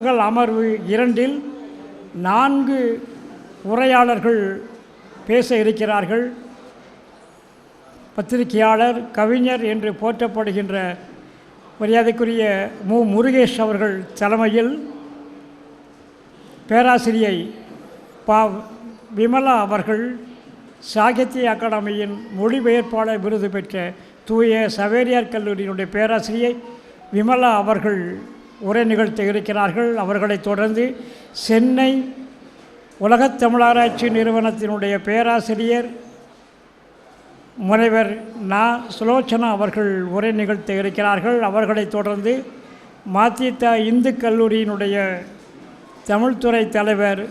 முதல் அமர்வு இரண்டில் நான்கு உரையாளர்கள் பேச இருக்கிறார்கள். பத்திரிகையாளர் கவிஞர் என்று போற்றப்படுகின்ற மரியாதைக்குரிய மு. முருகேஷ் அவர்கள் தலைமையில் பேராசிரியை பா. விமலா அவர்கள் சாகித்ய அகாடமியின் மொழிபெயர்ப்பாளர் விருது பெற்ற தூய சவேரியார் கல்லூரியினுடைய பேராசிரியை விமலா அவர்கள் உரை நிகழ்த்த இருக்கிறார்கள் அவர்களைத் தொடர்ந்து சென்னை உலகத் தமிழாராய்ச்சி நிறுவனத்தினுடைய பேராசிரியர் முனைவர் நா. சுலோச்சனா அவர்கள் உரை நிகழ்த்த இருக்கிறார்கள் அவர்களைத் தொடர்ந்து மாத்தித்தா இந்து கல்லூரியினுடைய தமிழ்துறை தலைவர்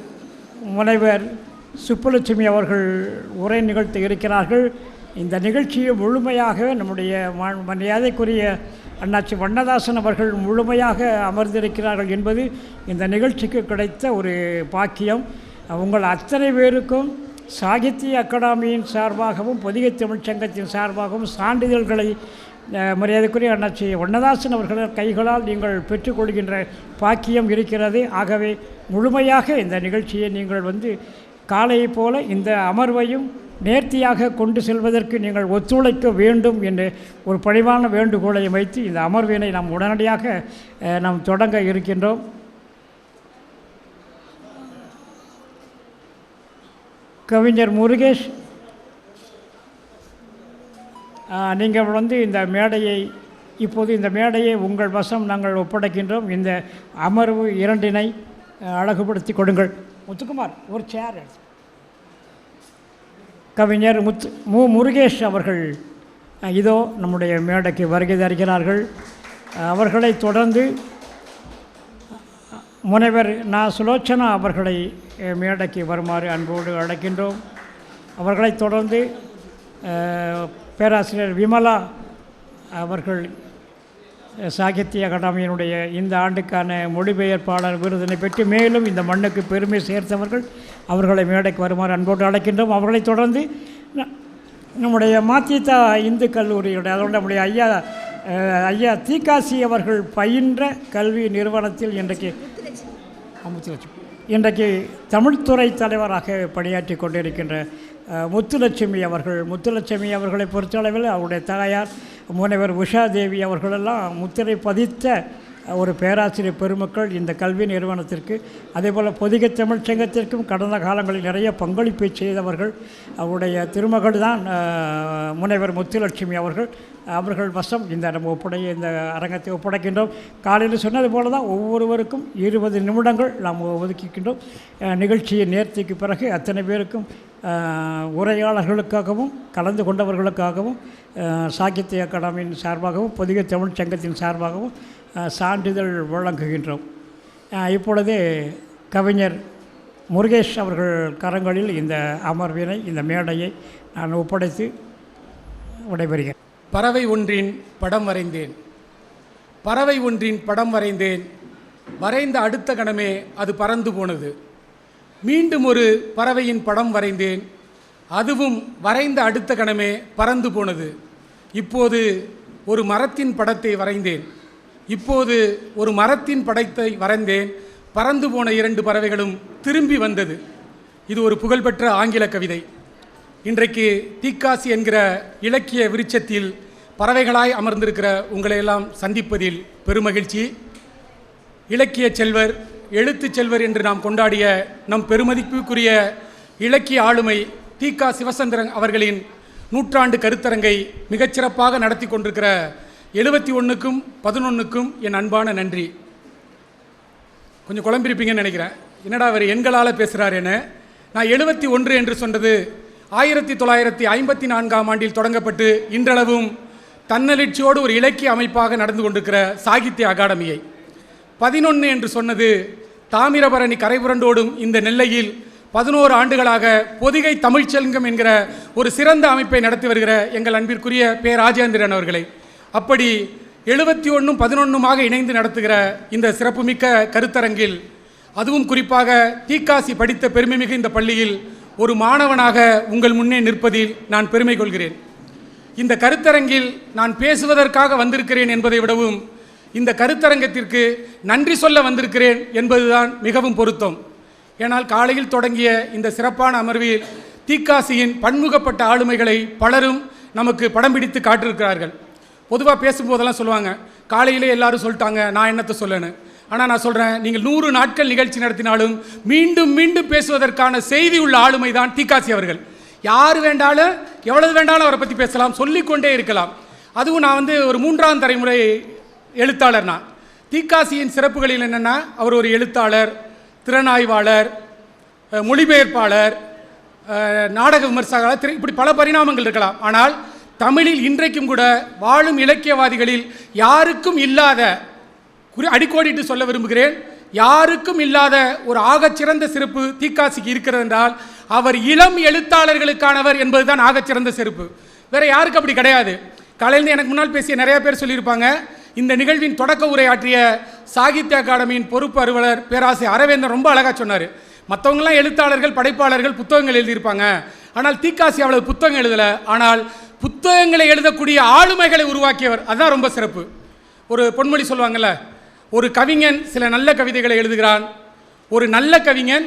முனைவர் சுப்புலட்சுமி அவர்கள் உரை நிகழ்த்த இருக்கிறார்கள் இந்த நிகழ்ச்சியை முழுமையாக நம்முடைய மரியாதைக்குரிய அண்ணாச்சி வண்ணதாசன் அவர்கள் முழுமையாக அமர்ந்திருக்கிறார்கள் என்பது இந்த நிகழ்ச்சிக்கு கிடைத்த ஒரு பாக்கியம். உங்கள் அத்தனை பேருக்கும் சாகித்ய அகாடமியின் சார்பாகவும் பொதிகை தமிழ்ச் சங்கத்தின் சார்பாகவும் சான்றிதழ்களை மரியாதைக்குரிய அண்ணாச்சி வண்ணதாசன் அவர்கள் கைகளால் நீங்கள் பெற்றுக்கொள்கின்ற பாக்கியம் இருக்கிறது. ஆகவே முழுமையாக இந்த நிகழ்ச்சியை நீங்கள் வந்து காலையைப் போல இந்த அமர்வையும் நேர்த்தியாக கொண்டு செல்வதற்கு நீங்கள் ஒத்துழைக்க வேண்டும் என்று ஒரு பழிவான வேண்டுகோளை வைத்து இந்த அமர்வினை நாம் உடனடியாக நாம் தொடங்க இருக்கின்றோம். கவிஞர் முருகேஷ் நீங்கள் வந்து இந்த மேடையை இப்போது இந்த மேடையை உங்கள் வசம் நாங்கள் ஒப்படைக்கின்றோம். இந்த அமர்வு இரண்டினை அழகுபடுத்தி கொடுங்கள். முத்துக்குமார் ஒரு சேர் கவிஞர் முத்து மு. முருகேஷ் அவர்கள் இதோ நம்முடைய மேடைக்கு வருகை தருகிறார்கள். அவர்களை தொடர்ந்து முனைவர் நா. சுலோச்சனா அவர்களை மேடைக்கு வருமாறு அன்போடு அழைக்கின்றோம். அவர்களைத் தொடர்ந்து பேராசிரியர் விமலா அவர்கள் சாகித்ய அகாடமியினுடைய இந்த ஆண்டுக்கான மொழிபெயர்ப்பாளர் விருதினை பெற்று மேலும் இந்த மண்ணுக்கு பெருமை சேர்த்தவர்கள் அவர்களை மேடைக்கு வருமாறு அன்போடு அழைக்கின்றோம். அவர்களைத் தொடர்ந்து நம்முடைய மாத்திதா இந்து கல்லூரியுடைய அதோட நம்முடைய ஐயா ஐயா தீகாசி அவர்கள் பயின்ற கல்வி நிறுவனத்தில் இன்றைக்கு முத்துலட்சுமி இன்றைக்கு தமிழ்துறை தலைவராக பணியாற்றி கொண்டிருக்கின்ற முத்துலட்சுமி அவர்கள் முத்துலட்சுமி அவர்களை பொறுத்தளவில் அவருடைய தாயார் முனைவர் உஷா தேவி அவர்களெல்லாம் முத்திரை பதித்த ஒரு பேராசிரியர் பெருமக்கள் இந்த கல்வி நிறுவனத்திற்கு அதேபோல் பொதிகை தமிழ்ச் சங்கத்திற்கும் கடந்த காலங்களில் நிறைய பங்களிப்பை செய்தவர்கள் அவருடைய திருமகள் தான் முனைவர் முத்துலட்சுமி அவர்கள். அவர்கள் வசம் இந்த நம்ம ஒப்படைய இந்த அரங்கத்தை ஒப்படைக்கின்றோம். காலையில் சொன்னது போல தான் ஒவ்வொருவருக்கும் இருபது நிமிடங்கள் நாம் ஒதுக்கிக்கின்றோம். நிகழ்ச்சியை நிகழ்ச்சியின் நேர்த்திக்கு பிறகு அத்தனை பேருக்கும் உரையாளர்களுக்காகவும் கலந்து கொண்டவர்களுக்காகவும் சாகித்ய அகாடமியின் சார்பாகவும் பொதிகை தமிழ்ச் சங்கத்தின் சார்பாகவும் சான்றிதழ் வழங்குகின்றோம். இப்பொழுது கவிஞர் முருகேஷ் அவர்கள் கரங்களில் இந்த அமர்வினை இந்த மேடையை நான் ஒப்படைத்து விடைபெறுகிறேன். பறவை ஒன்றின் படம் வரைந்தேன். பறவை ஒன்றின் படம் வரைந்தேன். வரைந்த அடுத்த கணமே அது பறந்து போனது. மீண்டும் ஒரு பறவையின் படம் வரைந்தேன். அதுவும் வரைந்த அடுத்த கணமே பறந்து போனது. இப்போது ஒரு மரத்தின் படத்தை வரைந்தேன். இப்போது ஒரு மரத்தின் படைத்தை வரைந்தேன். பறந்து போன இரண்டு பறவைகளும் திரும்பி வந்தது. இது ஒரு புகழ்பெற்ற ஆங்கில கவிதை. இன்றைக்கு தீக்காசி என்கிற இலக்கிய விருட்சத்தில் பறவைகளாய் அமர்ந்திருக்கிற உங்களையெல்லாம் சந்திப்பதில் பெருமகிழ்ச்சி. இலக்கிய செல்வர் எழுத்து செல்வர் என்று நாம் கொண்டாடிய நம் பெருமதிப்புக்குரிய இலக்கிய ஆளுமை தீகா சிவசந்திரன் அவர்களின் நூற்றாண்டு கருத்தரங்கை மிகச்சிறப்பாக நடத்தி கொண்டிருக்கிற எழுபத்தி ஒன்றுக்கும் பதினொன்றுக்கும் என் அன்பான நன்றி. கொஞ்சம் குழம்பிருப்பீங்கன்னு நினைக்கிறேன். என்னடா அவர் எண்களால் பேசுகிறார் என நான் எழுபத்தி ஒன்று என்று சொன்னது ஆயிரத்தி தொள்ளாயிரத்தி ஐம்பத்தி நான்காம் ஆண்டில் தொடங்கப்பட்டு இன்றளவும் தன்னெழுச்சியோடு ஒரு இலக்கிய அமைப்பாக நடந்து கொண்டிருக்கிற சாகித்ய அகாடமியை. பதினொன்று என்று சொன்னது தாமிரபரணி கரைபுரண்டோடும் இந்த நெல்லையில் பதினோரு ஆண்டுகளாக பொதிகை தமிழ்ச்செல்கம் என்கிற ஒரு சிறந்த அமைப்பை நடத்தி வருகிற எங்கள் அன்பிற்குரிய பேராஜேந்திரன் அவர்களை. அப்படி எழுபத்தி ஒன்றும் பதினொன்றுமாக இணைந்து நடத்துகிற இந்த சிறப்புமிக்க கருத்தரங்கில் அதுவும் குறிப்பாக தீக்காசி படித்த பெருமைமிகு இந்த பள்ளியில் ஒரு மாணவனாக உங்கள் முன்னே நிற்பதில் நான் பெருமை கொள்கிறேன். இந்த கருத்தரங்கில் நான் பேசுவதற்காக வந்திருக்கிறேன் என்பதை விடவும் இந்த கருத்தரங்கத்திற்கு நன்றி சொல்ல வந்திருக்கிறேன் என்பதுதான் மிகவும் பொருத்தம். ஏனால் காலையில் தொடங்கிய இந்த சிறப்பான அமர்வில் தீக்காசியின் பன்முகப்பட்ட ஆளுமைகளை பலரும் நமக்கு படம் பிடித்து காட்டிருக்கிறார்கள் பொதுவாக பேசும்போதெல்லாம் சொல்லுவாங்க. காலையிலே எல்லாரும் சொல்லிட்டாங்க நான் என்னத்தை சொல்லணும் ஆனால் நான் சொல்கிறேன் நீங்கள் நூறு நாட்கள் நிகழ்ச்சி நடத்தினாலும் மீண்டும் மீண்டும் பேசுவதற்கான செய்தி உள்ள ஆளுமை தான் தீக்காசி அவர்கள். யார் வேண்டாலும் எவ்வளவு வேண்டாலும் அவரை பற்றி பேசலாம் சொல்லிக்கொண்டே இருக்கலாம். அதுவும் நான் வந்து ஒரு மூன்றாம் தலைமுறை எழுத்தாளர் நான் தீக்காசியின் சிறப்புகளில் என்னென்னா அவர் ஒரு எழுத்தாளர் திறனாய்வாளர் மொழிபெயர்ப்பாளர் நாடக விமர்சகர் திரு இப்படி பல பரிணாமங்கள் இருக்கலாம். ஆனால் தமிழில் இன்றைக்கும் கூட வாழும் இலக்கியவாதிகளில் யாருக்கும் இல்லாத குறி அடிக்கோடிட்டு சொல்ல விரும்புகிறேன் யாருக்கும் இல்லாத ஒரு ஆகச்சிறந்த சிறப்பு தீக்காசிக்கு இருக்கிறது என்றால் அவர் இளம் எழுத்தாளர்களுக்கானவர் என்பதுதான் ஆகச்சிறந்த சிறப்பு. வேற யாருக்கு அப்படி கிடையாது. காலையிலேருந்து எனக்கு முன்னால் பேசிய நிறைய பேர் சொல்லியிருப்பாங்க இந்த நிகழ்வின் தொடக்க உரையாற்றிய சாகித்ய அகாடமியின் பொறுப்பு அலுவலர் பேராசிரியர் அரவேந்தர் ரொம்ப அழகாக சொன்னார். மற்றவங்களாம் எழுத்தாளர்கள் படைப்பாளர்கள் புத்தகங்கள் எழுதியிருப்பாங்க. ஆனால் தீக்காசி அவ்வளவு புத்தகம் எழுதலை. ஆனால் புத்தகங்களை எழுதக்கூடிய ஆளுமைகளை உருவாக்கியவர். அதுதான் ரொம்ப சிறப்பு. ஒரு பொன்மொழி சொல்லுவாங்கல்ல ஒரு கவிஞன் சில நல்ல கவிதைகளை எழுதுகிறான். ஒரு நல்ல கவிஞன்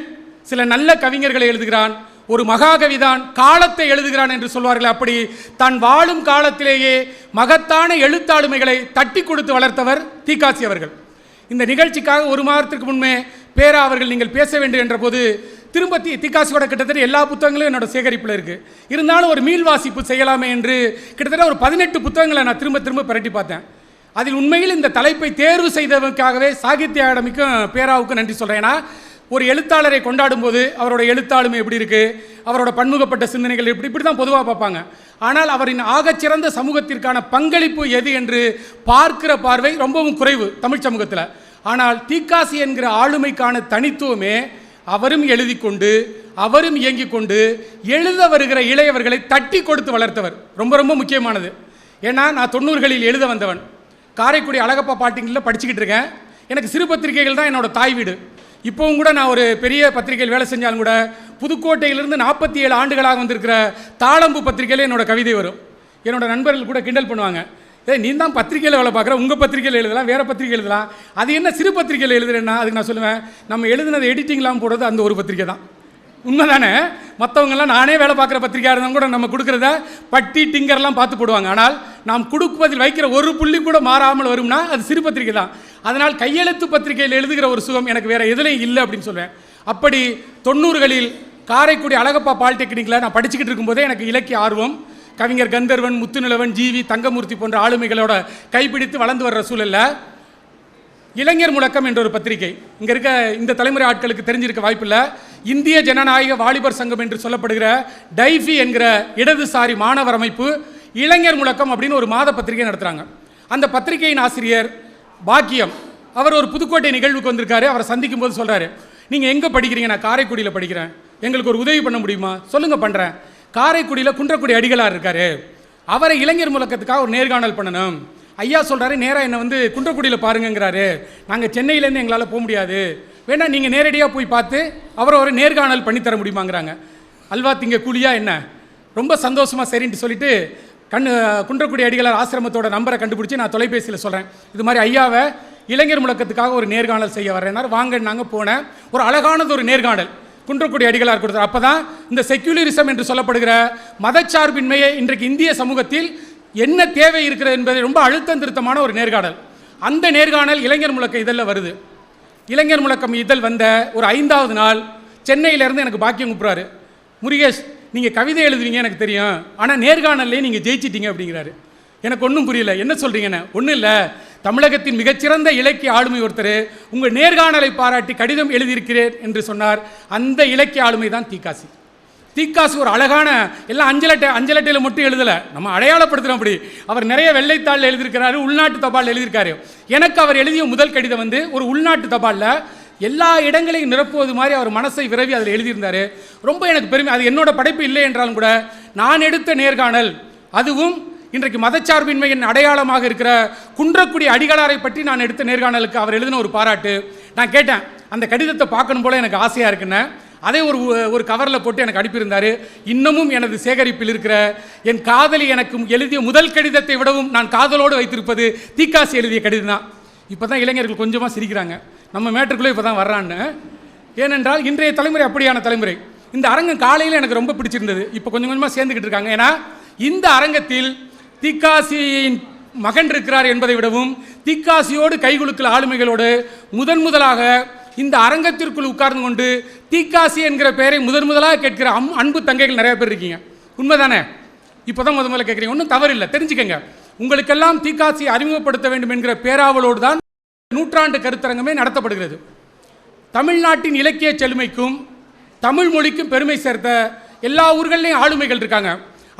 சில நல்ல கவிஞர்களை எழுதுகிறான். ஒரு மகாகவிதான் காலத்தை எழுதுகிறான் என்று சொல்வார்கள் அப்படி தான் வாழும் காலத்திலேயே மகத்தான எழுத்தாளுமைகளை தட்டி கொடுத்து வளர்த்தவர் தீக்காசி அவர்கள். இந்த நிகழ்ச்சிக்காக ஒரு மாதத்திற்கு முன்பே பேரா அவர்கள் நீங்கள் பேச வேண்டும் என்ற போது திரும்ப தி திகாசியோட கிட்டத்தட்ட எல்லா புத்தகங்களும் என்னோட சேகரிப்பில் இருக்குது இருந்தாலும் ஒரு மீள் வாசிப்பு செய்யலாமே என்று கிட்டத்தட்ட ஒரு பதினெட்டு புத்தகங்களை நான் திரும்ப திரும்ப பிரட்டி பார்த்தேன். அதில் உண்மையில் இந்த தலைப்பை தேர்வு செய்ததற்காகவே சாகித்ய அகாடமிக்கும் பேராவுக்கும் நன்றி சொல்கிறேன் ஏன்னா ஒரு எழுத்தாளரை கொண்டாடும் போது அவரோட எழுத்தாளுமை எப்படி இருக்குது அவரோட பன்முகப்பட்ட சிந்தனைகள் எப்படி? இப்படி தான் பொதுவாக பார்ப்பாங்க. ஆனால் அவரின் ஆகச்சிறந்த சமூகத்திற்கான பங்களிப்பு எது என்று பார்க்கிற பார்வை ரொம்பவும் குறைவு தமிழ் சமூகத்தில். ஆனால் தீக்காசி என்கிற ஆளுமைக்கான தனித்துவமே அவரும் எழுதி கொண்டு அவரும் இயங்கிக் கொண்டு எழுத வருகிற இளையவர்களை தட்டி கொடுத்து வளர்த்தவர். ரொம்ப ரொம்ப முக்கியமானது. ஏன்னா நான் தொண்ணூறுகளில் எழுத வந்தவன். காரைக்குடி அழகப்பா பாட்டிங்களில் படிச்சுக்கிட்டு இருக்கேன். எனக்கு சிறு பத்திரிகைகள் தான் என்னோட தாய் வீடு. இப்போவும் கூட நான் ஒரு பெரிய பத்திரிகையில் வேலை செஞ்சாலும் கூட புதுக்கோட்டையிலிருந்து நாற்பத்தி ஏழு ஆண்டுகளாக வந்திருக்கிற தாளம்பு பத்திரிகையில் என்னோட கவிதை வரும். என்னோட நண்பர்கள் கூட கிண்டல் பண்ணுவாங்க. ஏய் நீ தான் பத்திரிகையில் வேலை பார்க்குற. உங்கள் பத்திரிகையில் எழுதலாம் வேறு பத்திரிகை எழுதலாம். அது என்ன சிறு பத்திரிகையில் எழுதுறேன்னா அதுக்கு நான் சொல்லுவேன் நம்ம எழுதுனது எடிட்டிங்லாம் போடுறது அந்த ஒரு பத்திரிகை தான். உண்மைதானே? மற்றவங்கெல்லாம் நானே வேலை பார்க்குற பத்திரிக்கையாக இருந்தால் கூட நம்ம கொடுக்குறத பட்டி டிங்கர்லாம் பார்த்து போடுவாங்க. ஆனால் நாம் கொடுப்பதில் வைக்கிற ஒரு புள்ளி கூட மாறாமல் வரும்னா அது சிறு பத்திரிகை தான். அதனால் கையெழுத்து பத்திரிகையில் எழுதுகிற ஒரு சுகம் எனக்கு வேறு எதுலையும் இல்லை அப்படின்னு சொல்லுவேன். அப்படி தொண்ணூறுகளில் காரைக்குடி அழகப்பா பாலிடெக்னிக்கில் நான் படிச்சுக்கிட்டு இருக்கும்போதே எனக்கு இலக்கிய ஆர்வம் கவிஞர் கந்தர்வன் முத்துநிலவன் ஜிவி தங்கமூர்த்தி போன்ற ஆளுமைகளோட கைப்பிடித்து வளர்ந்து வர்ற சூழலில் இளைஞர் முழக்கம் என்ற ஒரு பத்திரிகை. இங்கே இருக்க இந்த தலைமுறை ஆட்களுக்கு தெரிஞ்சிருக்க வாய்ப்பில்லை. இந்திய ஜனநாயக வாலிபர் சங்கம் என்று சொல்லப்படுகிற டைஃபி என்கிற இடதுசாரி மாணவர் அமைப்பு இளைஞர் முழக்கம் அப்படின்னு ஒரு மாத பத்திரிகை நடத்துகிறாங்க அந்த பத்திரிகையின் ஆசிரியர் பாக்கியம் அவர் ஒரு புதுக்கோட்டை நிகழ்வுக்கு வந்திருக்காரு. அவரை சந்திக்கும் போது சொல்கிறாரு நீங்கள் எங்கே படிக்கிறீங்க? நான் காரைக்குடியில் படிக்கிறேன். எங்களுக்கு ஒரு உதவி பண்ண முடியுமா? சொல்லுங்கள் பண்ணுறேன் காரைக்குடியில் குன்றக்குடி அடிகளார் இருக்கார். அவரை இளைஞர் முழக்கத்துக்காக ஒரு நேர்காணல் பண்ணணும். ஐயா சொல்கிறாரு நேராக என்னை வந்து குன்றக்குடியில் பாருங்கிறாரு நாங்கள் சென்னையிலேருந்து எங்களால் போக முடியாது. வேணா நீங்கள் நேரடியாக போய் பார்த்து அவரை ஒரு நேர்காணல் பண்ணித்தர முடியுமாங்கிறாங்க. அல்வா திங்க கூலியா என்ன? ரொம்ப சந்தோஷமாக சரின்ட்டு சொல்லிட்டு கண்ணு குன்றக்குடி அடிகளார் ஆசிரமத்தோட நம்பரை கண்டுபிடிச்சி நான் தொலைபேசியில் சொல்கிறேன் இது மாதிரி ஐயாவை இளைஞர் முழக்கத்துக்காக ஒரு நேர்காணல் செய்ய வரேன்னார். வாங்க நாங்கள் போனேன் ஒரு அழகானது ஒரு நேர்காணல். குன்றக்குடி அடிகளார் கொடுத்தார். அப்போ தான் இந்த செக்யூலரிசம் என்று சொல்லப்படுகிற மதச்சார்பின்மையை இன்றைக்கு இந்திய சமூகத்தில் என்ன தேவை இருக்கிறது என்பதை ரொம்ப அழுத்தம் திருத்தமான ஒரு நேர்காணல். அந்த நேர்காணல் இளைஞர் முழக்க இதழில் வருது. இளைஞர் முழக்கம் இதழ் வந்த ஒரு ஐந்தாவது நாள் சென்னையிலேருந்து எனக்கு பாக்கியம் கூப்பிட்றாரு. முருகேஷ் நீங்கள் கவிதை எழுதுவீங்க எனக்கு தெரியும். ஆனால் நேர்காணல்லே நீங்கள் ஜெயிச்சிட்டீங்க அப்படிங்கிறாரு. எனக்கு ஒன்றும் புரியல. என்ன சொல்கிறீங்கன்னு ஒன்றும் இல்லை. தமிழகத்தின் மிகச்சிறந்த இலக்கிய ஆளுமை ஒருத்தர் உங்கள் நேர்காணலை பாராட்டி கடிதம் எழுதியிருக்கிறேன் என்று சொன்னார். அந்த இலக்கிய ஆளுமை தான் தீக்காசி. தீக்காசு ஒரு அழகான எல்லாம் அஞ்சலட்டை அஞ்சலட்டையில் மட்டும் எழுதலை. நம்ம அடையாளப்படுத்துகிறோம் அப்படி. அவர் நிறைய வெள்ளைத்தாளில் எழுதியிருக்கிறாரு உள்நாட்டு தபால் எழுதியிருக்காரு. எனக்கு அவர் எழுதிய முதல் கடிதம் வந்து ஒரு உள்நாட்டு தபாலில். எல்லா இடங்களையும் நிரப்புவது மாதிரி அவர் மனசை விரவி அதில் எழுதியிருந்தார். ரொம்ப எனக்கு பெருமை. அது என்னோட படைப்பு இல்லை என்றாலும் கூட நான் எடுத்த நேர்காணல் அதுவும் இன்றைக்கு மதச்சார்பின்மையின் அடையாளமாக இருக்கிற குன்றக்குடி அடிகளாரை பற்றி நான் எடுத்த நேர்காணலுக்கு அவர் எழுதின ஒரு பாராட்டு. நான் கேட்டேன் அந்த கடிதத்தை பார்க்கணும் போல எனக்கு ஆசையாக இருக்குன்னு. அதே ஒரு ஒரு கவரில் போட்டு எனக்கு அனுப்பியிருந்தார். இன்னமும் எனது சேகரிப்பில் இருக்கிற என் காதலி எனக்கு எழுதிய முதல் கடிதத்தை விடவும் நான் காதலோடு வைத்திருப்பது தீக்காசி எழுதிய கடிதம் தான். இப்போ தான் இளைஞர்கள் கொஞ்சமாக சிரிக்கிறாங்க. நம்ம மேட்டருக்குள்ளே இப்போ தான் வர்றான்னு. ஏனென்றால் இன்றைய தலைமுறை அப்படியான தலைமுறை. இந்த அரங்கம் காலையில் எனக்கு ரொம்ப பிடிச்சிருந்தது. இப்போ கொஞ்சம் கொஞ்சமாக சேர்ந்துக்கிட்டு இருக்காங்க. ஏன்னா இந்த அரங்கத்தில் தீக்காசியின் மகன் இருக்கிறார் என்பதை விடவும் தீக்காசியோடு கைகுலுக்கல் ஆளுமைகளோடு முதன் முதலாக இந்த அரங்கத்திற்குள் உட்கார்ந்து கொண்டு தீக்காசி என்கிற பெயரை முதன் முதலாக கேட்கிற அம் அன்பு தங்கைகள் நிறைய பேர் இருக்கீங்க. உண்மைதானே? இப்போ தான் முத முதல்ல கேட்குறீங்க. ஒன்றும் தவறில்லை. தெரிஞ்சுக்கங்க. உங்களுக்கெல்லாம் தீக்காசி அறிமுகப்படுத்த வேண்டும் என்கிற பேராவலோடு தான் நூற்றாண்டு கருத்தரங்கமே நடத்தப்படுகிறது. தமிழ்நாட்டின் இலக்கிய செழுமைக்கும் தமிழ் மொழிக்கும் பெருமை சேர்த்த எல்லா ஊர்கள்லேயும் ஆளுமைகள் இருக்காங்க.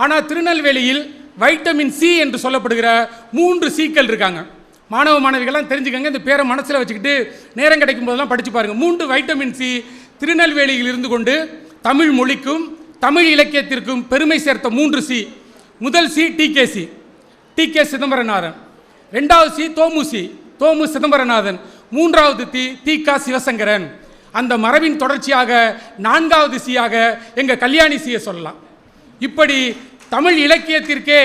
ஆனால் திருநெல்வேலியில் வைட்டமின் சி என்று சொல்லப்படுகிற மூன்று சீக்கள் இருக்காங்க. மாணவ மாணவிகள்லாம் தெரிஞ்சுக்கங்க இந்த பேரை மனசில் வச்சுக்கிட்டு நேரம் கிடைக்கும் போதெல்லாம் படித்து பாருங்கள் மூன்று வைட்டமின் சி திருநெல்வேலியில் இருந்து கொண்டு தமிழ் மொழிக்கும் தமிழ் இலக்கியத்திற்கும் பெருமை சேர்த்த மூன்று சி. முதல் C TKC T K Chidambaranathan ரெண்டாவது சி தோமு சி. தோமு சிதம்பரநாதன். மூன்றாவது தி தி கா சிவசங்கரன். அந்த மரபின் தொடர்ச்சியாக நான்காவது சியாக எங்கள் கல்யாணி சியை சொல்லலாம். இப்படி தமிழ் இலக்கியத்திற்கே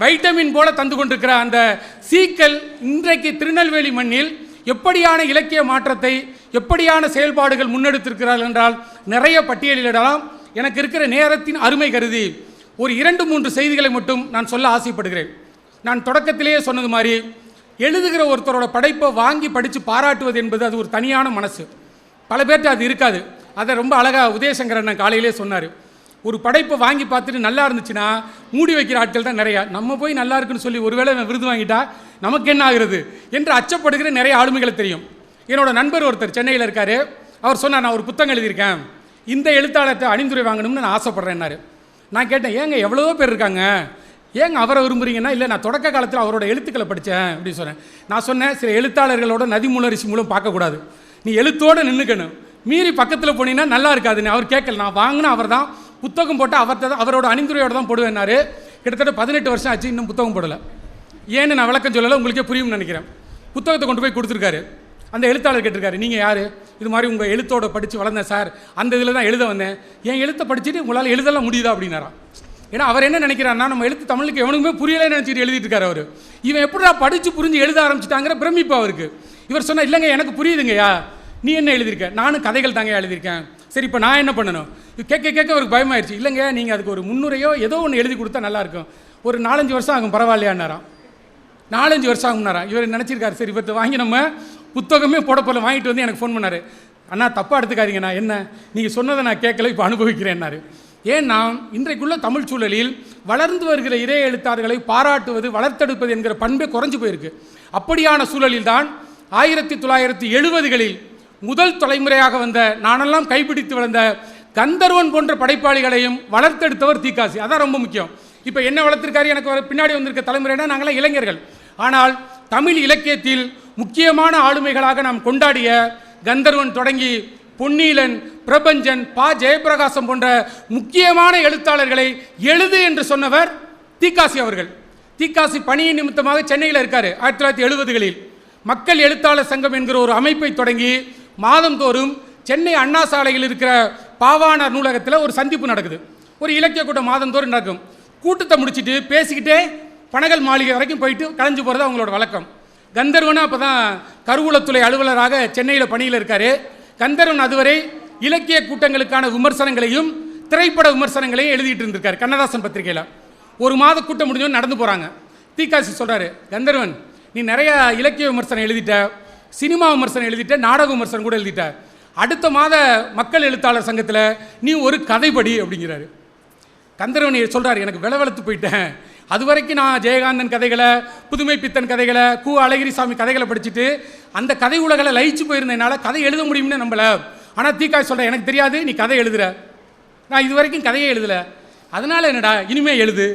வைட்டமின் போல தந்து கொண்டிருக்கிற அந்த சீக்கல் இன்றைக்கு திருநெல்வேலி மண்ணில் எப்படியான இலக்கிய மாற்றத்தை எப்படியான செயல்பாடுகள் முன்னெடுத்திருக்கிறார்கள் என்றால் நிறைய பட்டியலிடலாம் எனக்கு இருக்கிற நேரத்தின் அருமை கருதி ஒரு இரண்டு மூன்று செய்திகளை மட்டும் நான் சொல்ல ஆசைப்படுகிறேன். நான் தொடக்கத்திலேயே சொன்னது மாதிரி எழுதுகிற ஒருத்தரோட படைப்பை வாங்கி படித்து பாராட்டுவது என்பது அது ஒரு தனியான மனசு. பல பேர்கிட்ட அது இருக்காது. அதை ரொம்ப அழகாக உதயசங்கர் அண்ணன் காலையிலே சொன்னார். ஒரு படைப்பை வாங்கி பார்த்துட்டு நல்லா இருந்துச்சுன்னா மூடி வைக்கிற ஆட்கள் தான் நிறையா. நம்ம போய் நல்லா இருக்குன்னு சொல்லி ஒருவேளை இவன் விருது வாங்கிட்டா நமக்கு என்ன ஆகுறது? என்று அச்சப்படுகிற நிறைய ஆளுமைகளை தெரியும். என்னோட நண்பர் ஒருத்தர் சென்னையில் இருக்கார். அவர் சொன்னார் நான் ஒரு புத்தகம் எழுதியிருக்கேன். இந்த எழுத்தாளர்கிட்ட அணிந்துரை வாங்கணும்னு நான் ஆசைப்பட்றேன்னாரு நான் கேட்டேன் ஏங்க எவ்வளவோ பேர் இருக்காங்க? ஏங்க அவரை விரும்புறீங்கன்னா இல்லை நான் தொடக்க காலத்தில் அவரோட எழுத்துக்களை படித்தேன் அப்படின்னு சொன்னேன். நான் சொன்னேன் சில எழுத்தாளர்களோட நதி மூலரிசி மூலம் பார்க்கக்கூடாது. நீ எழுத்தோடு நின்றுக்கணும் மீறி பக்கத்தில் போனீங்கன்னா நல்லா இருக்காதுன்னு. அவர் கேட்கல. நான் வாங்கினா அவர் தான் புத்தகம் போட்டால் அவர்கிட்ட தான் அவரோட அணிந்துரையோடு தான் போடுவேன்னாரு கிட்டத்தட்ட பதினெட்டு வருஷம் ஆச்சு இன்னும் புத்தகம் போடலை. ஏன்னு நான் விளக்கம் சொல்லலை உங்களுக்கே புரியும்னு நினைக்கிறேன். புத்தகத்தை கொண்டு போய் கொடுத்துருக்காரு. அந்த எழுத்தாளர் கேட்டிருக்காரு நீங்கள் யார்? இது மாதிரி உங்கள் எழுத்தோட படித்து வளர்ந்தேன் சார் அந்த இதில் தான் எழுத வந்தேன். என் எழுத்தை படிச்சுட்டு உங்களால் எழுதலாம் முடியுதா அப்படின்னாரா. ஏன்னா அவர் என்ன நினைக்கிறாருன்னா நம்ம எழுத்து தமிழுக்கு எவனுக்குமே புரியலைன்னு நினச்சிட்டு எழுதிட்டு இருக்காரு அவர். இவன் எப்படிடா படித்து புரிஞ்சு எழுத ஆரம்பிச்சிட்டாங்கிற பிரமிப்பு அவருக்கு. இவர் சொன்னால் இல்லைங்க எனக்கு புரியுதுங்கய்யா. நீ என்ன எழுதியிருக்க? நானும் கதைகள் தாங்க எழுதியிருக்கேன். சரி இப்போ நான் என்ன பண்ணணும்? இது கேட்க கேட்க அவருக்கு பயமாயிருச்சு. இல்லைங்க நீங்கள் அதுக்கு ஒரு முன்னுரையோ ஏதோ ஒன்று எழுதி கொடுத்தா நல்லாயிருக்கும். ஒரு நாலஞ்சு வருஷம் ஆகும் பரவாயில்லையான்னாராம். நாலஞ்சு வருஷம் ஆகும்னாராம். இவர் நினச்சிருக்காரு சரி இவர்கிட்ட வாங்கி நம்ம புத்தகமே போட போல வாங்கிட்டு வந்து எனக்கு ஃபோன் பண்ணார். அண்ணா தப்பாக எடுத்துக்காதீங்க நான் என்ன? நீங்கள் சொன்னதை நான் கேட்கல இப்போ அனுபவிக்கிறேன்னாரு. ஏன்னா இன்றைக்குள்ள தமிழ் சூழலில் வளர்ந்து வருகிற இதய எழுத்தாளர்களை பாராட்டுவது வளர்த்தெடுப்பது என்கிற பண்பே குறைஞ்சு போயிருக்கு. அப்படியான சூழலில் தான் ஆயிரத்தி தொள்ளாயிரத்தி எழுபதுகளில் முதல் தலைமுறையாக வந்த நானெல்லாம் கைப்பிடித்து வளர்ந்த கந்தர்வன் போன்ற படைப்பாளிகளையும் வளர்த்தெடுத்தவர் தீக்காசி. அதான் ரொம்ப முக்கியம். இப்போ என்ன வளர்த்திருக்காரு? எனக்கு வர- பின்னாடி வந்திருக்க தலைமுறைனா நாங்களாம் இளைஞர்கள். ஆனால் தமிழ் இலக்கியத்தில் முக்கியமான ஆளுமைகளாக நாம் கொண்டாடிய கந்தர்வன் தொடங்கி பொன்னீலன் பிரபஞ்சன் பா. ஜெயப்பிரகாசம் போன்ற முக்கியமான எழுத்தாளர்களை எழுது என்று சொன்னவர் தீக்காசி அவர்கள். தீக்காசி பணியின் நிமித்தமாக சென்னையில் இருக்காரு ஆயிரத்தி தொள்ளாயிரத்தி எழுபதுகளில். மக்கள் எழுத்தாளர் சங்கம் என்கிற ஒரு அமைப்பை தொடங்கி மாதந்தோறும் சென்னை அண்ணா சாலையில் இருக்கிற பாவாணர் நூலகத்தில் ஒரு சந்திப்பு நடக்குது. ஒரு இலக்கிய கூட்டம் மாதந்தோறும் நடக்கும். கூட்டத்தை முடிச்சுட்டு பேசிக்கிட்டே பனகல் மாளிகை வரைக்கும் போயிட்டு கலைஞ்சு போகிறது அவங்களோட வழக்கம். கந்தர்வன் அப்போ தான் கருவூலத்துறை அலுவலராக சென்னையில் பணியில் இருக்காரு. கந்தர்வன் அதுவரை இலக்கிய கூட்டங்களுக்கான விமர்சனங்களையும் திரைப்பட விமர்சனங்களையும் எழுதிட்டு இருந்திருக்காரு. கண்ணதாசன் பத்திரிகையில். ஒரு மாத கூட்டம் முடிஞ்சோன்னு நடந்து போகிறாங்க தீக்காசி சொல்கிறாரு கந்தர்வன் நீ நிறையா இலக்கிய விமர்சனம் எழுதிட்ட. சினிமா விமர்சனம் எழுதிட்ட நாடக விமர்சனம் கூட எழுதிட்ட. அடுத்த மாத மக்கள் எழுத்தாளர் சங்கத்தில் நீ ஒரு கதைப்படி அப்படிங்கிறாரு. கந்தரவன் சொல்கிறார் எனக்கு விளவெழுத்து போயிட்டேன். அது வரைக்கும் நான் ஜெயகாந்தன் கதைகளை புதுமை பித்தன் கதைகளை கு அழகிரிசாமி கதைகளை படிச்சுட்டு அந்த கதை உலகளை லயிச்சு போயிருந்ததுனால கதை எழுத முடியும்னு நம்மளை ஆனால் தீக்காய் சொல்கிற எனக்கு தெரியாது நீ கதை எழுதுற. நான் இது வரைக்கும் கதையே எழுதல. அதனால் என்னடா இனிமே எழுது.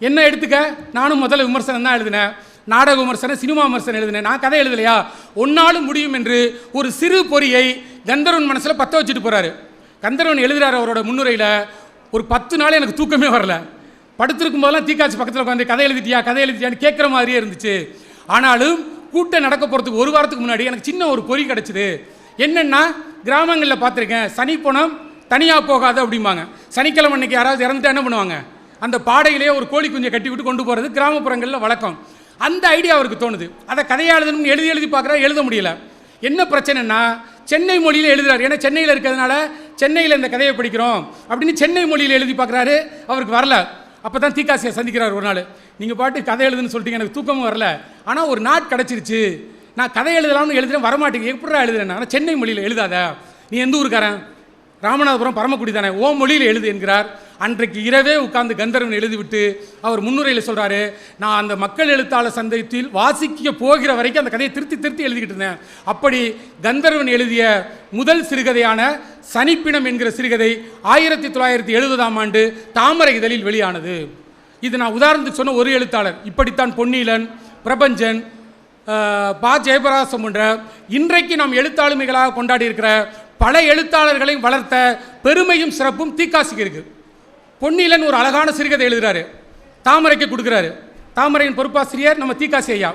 என்ன எடுத்துக்க? நானும் முதல்ல விமர்சனம் தான் எழுதினேன். நாடக விமர்சனம் சினிமா விமர்சனம் எழுதினேன். நான் கதை எழுதலையா? ஒன்னாலும் முடியும் என்று ஒரு சிறு பொறியை கந்தர்வன் மனசில் பற்ற வச்சுட்டு போகிறாரு கந்தர்வன் எழுதுகிறார் அவரோட முன்னுரையில் ஒரு பத்து நாள் எனக்கு தூக்கமே வரல. படுத்திருக்கும் போதெல்லாம் தீக்காட்சி பக்கத்தில் உட்காந்து கதை எழுதிட்டியா? கதை எழுதிட்டியான்னு கேட்குற மாதிரியே இருந்துச்சு. ஆனாலும் கூட்டம் நடக்க போகிறதுக்கு ஒரு வாரத்துக்கு முன்னாடி எனக்கு சின்ன ஒரு பொறி கிடச்சிது. என்னென்னா கிராமங்களில் பார்த்துருக்கேன் சனி போனால் தனியாக போகாது அப்படிம்பாங்க. சனிக்கிழமை அன்னைக்கு யாராவது இறந்துட்டா என்ன பண்ணுவாங்க? அந்த பாடையிலேயே ஒரு கோழி குஞ்சை கட்டி விட்டு கொண்டு போகிறது கிராமப்புறங்களில் வழக்கம். அந்த ஐடியா அவருக்கு தோணுது. அதை கதையை எழுதணும்னு எழுதி எழுதி பார்க்குறாரு எழுத முடியல. என்ன பிரச்சனைனா சென்னை மொழியில் எழுதுறாரு. ஏன்னா சென்னையில் இருக்கிறதுனால சென்னையில் இந்த கதையை படிக்கிறோம் அப்படின்னு சென்னை மொழியில் எழுதி பார்க்குறாரு. அவருக்கு வரல. அப்போ தான் தீக்காசியை சந்திக்கிறார் ஒரு நாள். நீங்கள் பாட்டு கதை எழுதுன்னு சொல்லிட்டீங்க எனக்கு தூக்கமும் வரல. ஆனால் ஒரு நாட் கிடச்சிருச்சு. நான் கதை எழுதலாம்னு எழுதுறேன் வரமாட்டேங்க எப்படிடா எழுதுறேன் ஆனால் சென்னை மொழியில் எழுதாத. நீ எந்த ஊருக்காரன்? ராமநாதபுரம் பரமக்குடி தானே ஓ மொழியில் எழுது என்கிறார். அன்றைக்கு இரவே உட்கார்ந்து கந்தர்வன் எழுதிவிட்டு அவர் முன்னுரையில் சொல்கிறாரு நான் அந்த மக்கள் எழுத்தாளர் சந்தத்தில் வாசிக்க போகிற வரைக்கும் அந்த கதையை திருத்தி திருத்தி எழுதிக்கிட்டு இருந்தேன். அப்படி கந்தர்வன் எழுதிய முதல் சிறுகதையான சனிப்பினம் என்கிற சிறுகதை ஆயிரத்தி தொள்ளாயிரத்தி எழுபதாம் ஆண்டு தாமரை இதழில் வெளியானது. இது நான் உதாரணத்துக்கு சொன்ன ஒரு எழுத்தாளர். இப்படித்தான் பொன்னீலன் பிரபஞ்சன் பா. ஜெயபிரகாசம் போன்ற இன்றைக்கு நாம் எழுத்தாளுமைகளாக கொண்டாடி இருக்கிற பல எழுத்தாளர்களையும் வளர்த்த பெருமையும் சிறப்பும் தீக்காசிக்கு இருக்கு. பொன்னிலன் ஒரு அழகான சிறுகதை எழுதுகிறாரு தாமரைக்கு கொடுக்குறாரு. தாமரையின் பொறுப்பாசிரியர் நம்ம தீக்காசி ஐயா.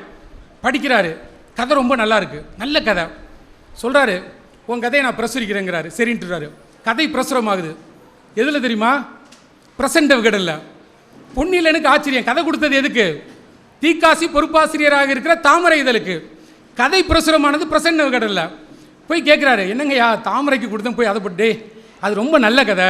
படிக்கிறாரு. கதை ரொம்ப நல்லா இருக்கு. நல்ல கதை. சொல்கிறாரு உன் கதையை நான் பிரசுரிக்கிறேங்கிறாரு. சரின்ட்டுறாரு கதை பிரசுரமாகுது. எதில் தெரியுமா? பிரசன்ட் விகடனில். பொன்னிலனுக்கு ஆச்சரியம். கதை கொடுத்தது எதுக்கு? தீக்காசி பொறுப்பாசிரியராக இருக்கிற தாமரை இதழுக்கு. கதை பிரசுரமானது பிரசன்ன விகடனில். போய் கேட்குறாரு என்னங்கய்யா தாமரைக்கு கொடுத்தேன் போய் அதை போட்டு அது ரொம்ப நல்ல கதை.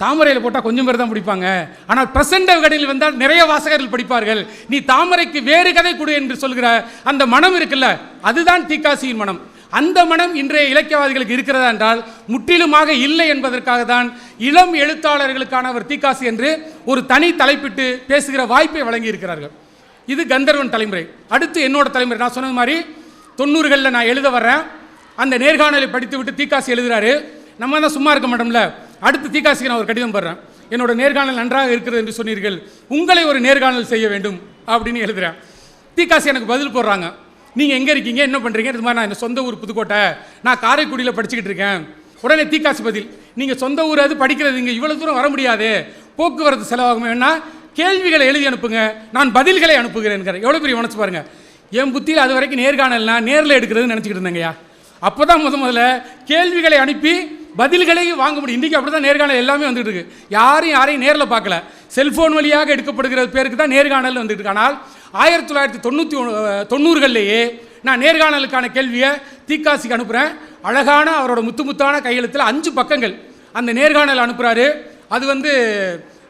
தாமரையில் போட்டால் கொஞ்சம் பேர் தான் பிடிப்பாங்க. ஆனால் பிரசண்ட கடையில் வந்தால் நிறைய வாசகர்கள் படிப்பார்கள். நீ தாமரைக்கு வேறு கதை கொடு என்று சொல்கிற அந்த மனம் இருக்குல்ல அதுதான் தீக்காசியின் மனம். அந்த மனம் இன்றைய இலக்கியவாதிகளுக்கு இருக்கிறதா என்றால் முற்றிலுமாக இல்லை என்பதற்காக தான் இளம் எழுத்தாளர்களுக்கான அவர் தீக்காசி என்று ஒரு தனி தலைப்பிட்டு பேசுகிற வாய்ப்பை வழங்கி இருக்கிறார்கள் இது கந்தர்வன் தலைமுறை. அடுத்து என்னோட தலைமுறை. நான் சொன்னது மாதிரி தொண்ணூறுகளில் நான் எழுத வர்றேன். அந்த நேர்காணலை படித்து விட்டு தீக்காசி எழுதுகிறாரு நம்ம தான் சும்மா இருக்க மாட்டோம்ல. அடுத்து தீக்காசிக்கு நான் ஒரு கடிதம் போடுறேன். என்னோட நேர்காணல் நன்றாக இருக்கிறது என்று சொன்னீர்கள். உங்களை ஒரு நேர்காணல் செய்ய வேண்டும் அப்படின்னு எழுதுறேன். தீக்காசி எனக்கு பதில் போடுறாங்க. நீங்கள் எங்கே இருக்கீங்க? என்ன பண்ணுறீங்க இது மாதிரி நான் என் சொந்த ஊர் புதுக்கோட்டை. நான் காரைக்குடியில் படிச்சுக்கிட்டு இருக்கேன். உடனே தீக்காசி பதில் நீங்கள் சொந்த ஊர் அது படிக்கிறது இங்கே இவ்வளோ தூரம் வர முடியாது. போக்குவரத்து செலவாகும். வேணா கேள்விகளை எழுதி அனுப்புங்க. நான் பதில்களை அனுப்புகிறேன் எவ்வளோ பெரிய உணர்ச்சி பாருங்க. என் புத்தியில் அது வரைக்கும் நேர்காணல்னா நேரில் எடுக்கிறதுன்னு நினச்சிக்கிட்டு இருந்தேங்கய்யா. அப்போ தான் முத முதல்ல கேள்விகளை அனுப்பி பதில்களை வாங்க முடியும். இன்றைக்கி அப்படி தான் நேர்காணல் எல்லாமே வந்துட்டு இருக்கு. யாரும் யாரையும் நேரில் பார்க்கல. செல்ஃபோன் வழியாக எடுக்கப்படுகிற பேருக்கு தான் நேர்காணல் வந்துட்டு இருக்கு. ஆனால் ஆயிரத்தி தொள்ளாயிரத்தி தொண்ணூற்றி தொண்ணூறுகள்லேயே நான் நேர்காணலுக்கான கேள்வியை தீக்காசிக்கு அனுப்புகிறேன் அழகான அவரோட முத்து முத்தான கையெழுத்தில் அஞ்சு பக்கங்கள் அந்த நேர்காணல் அனுப்புகிறாரு அது வந்து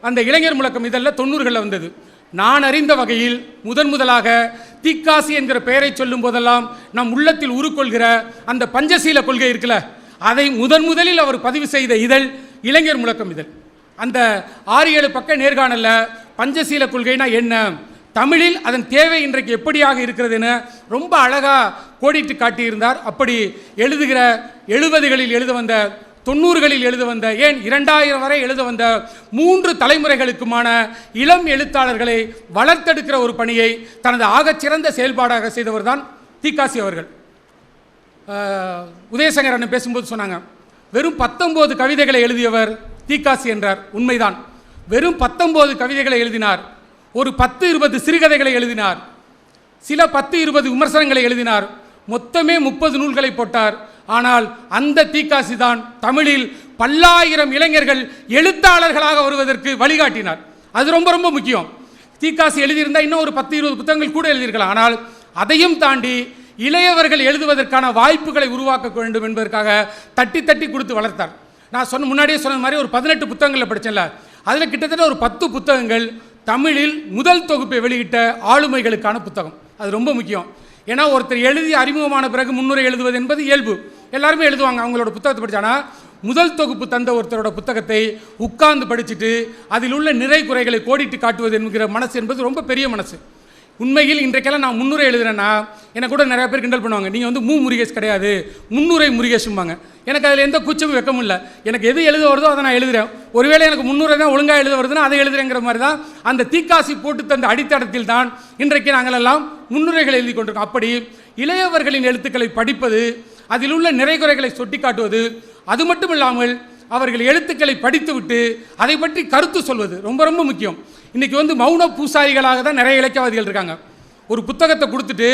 அந்த இளைஞர் முழக்கம் இதெல்லாம் தொண்ணூறுகளில் வந்தது. நான் அறிந்த வகையில் முதன் முதலாக தீக்காசி என்கிற பெயரை சொல்லும் போதெல்லாம் நம் உள்ளத்தில் உருக்கொள்கிற அந்த பஞ்சசீல கொள்கை இருக்குல்ல அதை முதன் முதலில் அவர் பதிவு செய்த இதழ் இளைஞர் முழக்கம் இதழ். அந்த ஆறு ஏழு பக்க நேர்காணலில் பஞ்சசீல கொள்கைனா என்ன? தமிழில் அதன் தேவை இன்றைக்கு எப்படியாக இருக்கிறதுன்னு ரொம்ப அழகாக கோடிட்டு காட்டியிருந்தார். அப்படி எழுதுகிற எழுபதுகளில் எழுத வந்த தொண்ணூறுகளில் எழுத வந்த ஏன் இரண்டாயிரம் வரை எழுத வந்த மூன்று தலைமுறைகளுக்குமான இளம் எழுத்தாளர்களை வளர்த்தெடுக்கிற ஒரு பணியை தனது ஆகச்சிறந்த செயல்பாடாக செய்தவர் தான் தீக்காசி அவர்கள். உதயசங்கர் அண்ணன் பேசும்போது சொன்னாங்க வெறும் பத்தொம்போது கவிதைகளை எழுதியவர் தீக்காசி என்றார். உண்மைதான். வெறும் பத்தொம்போது கவிதைகளை எழுதினார் ஒரு பத்து இருபது சிறுகதைகளை எழுதினார் சில பத்து இருபது விமர்சனங்களை எழுதினார் மொத்தமே முப்பது நூல்களை போட்டார் ஆனால் அந்த தீக்காசி தான் தமிழில் பல்லாயிரம் இளைஞர்கள் எழுத்தாளர்களாக வருவதற்கு வழிகாட்டினார். அது ரொம்ப ரொம்ப முக்கியம். தீக்காசி எழுதியிருந்தால் இன்னும் ஒரு பத்து இருபது புத்தகங்கள் கூட எழுதியிருக்கலாம். ஆனால் அதையும் தாண்டி இளையவர்கள் எழுதுவதற்கான வாய்ப்புகளை உருவாக்க வேண்டும் என்பதற்காக தட்டி தட்டி கொடுத்து வளர்த்தார். நான் சொன்ன முன்னாடியே சொன்ன மாதிரி ஒரு பதினெட்டு புத்தகங்களில் படித்தேன்ல அதில் கிட்டத்தட்ட ஒரு பத்து புத்தகங்கள் தமிழில் முதல் தொகுப்பை வெளியிட்ட ஆளுமைகளுக்கான புத்தகம். அது ரொம்ப முக்கியம். ஏன்னா ஒருத்தர் எழுதி அறிமுகமான பிறகு முன்னுரை எழுதுவது என்பது இயல்பு. எல்லாருமே எழுதுவாங்க அவங்களோட புத்தகத்தை படித்தானா முதல் தொகுப்பு தந்த ஒருத்தரோட புத்தகத்தை உட்கார்ந்து படிச்சுட்டு அதில் உள்ள நிறை குறைகளை கோடிட்டு காட்டுவது என்கிற மனசு என்பது ரொம்ப பெரிய மனசு. உண்மையில் இன்றைக்கெல்லாம் நான் முன்னுரை எழுதுறேன்னா என்னை கூட நிறைய பேர் கிண்டல் பண்ணுவாங்க. நீங்கள் வந்து மூ. முருகேஷ் கிடையாது முன்னுரை முருகேஷும்பாங்க. எனக்கு அதில் எந்த கூச்சமும் வெக்கமும் இல்லை. எனக்கு எது எழுத வருதோ அதை நான் எழுதுறேன். ஒருவேளை எனக்கு முன்னுரை தான் ஒழுங்காக எழுத வருதுன்னா அதை எழுதுறேங்கிற மாதிரி தான் அந்த தீக்காசி போட்டு தந்த அடித்தடத்தில் தான் இன்றைக்கு நாங்கள் எல்லாம் முன்னுரைகளை எழுதி கொண்டிருக்கோம் அப்படி இளையவர்களின் எழுத்துக்களை படிப்பது அதில் உள்ள நிறைகுறைகளை சுட்டிக்காட்டுவது அது மட்டும் இல்லாமல் அவர்கள் எழுத்துக்களை படித்துவிட்டு அதை பற்றி கருத்து சொல்வது ரொம்ப ரொம்ப முக்கியம். இன்னைக்கு வந்து மௌன பூசாரிகளாக தான் நிறைய இலக்கியவாதிகள் இருக்காங்க. ஒரு புத்தகத்தை கொடுத்துட்டு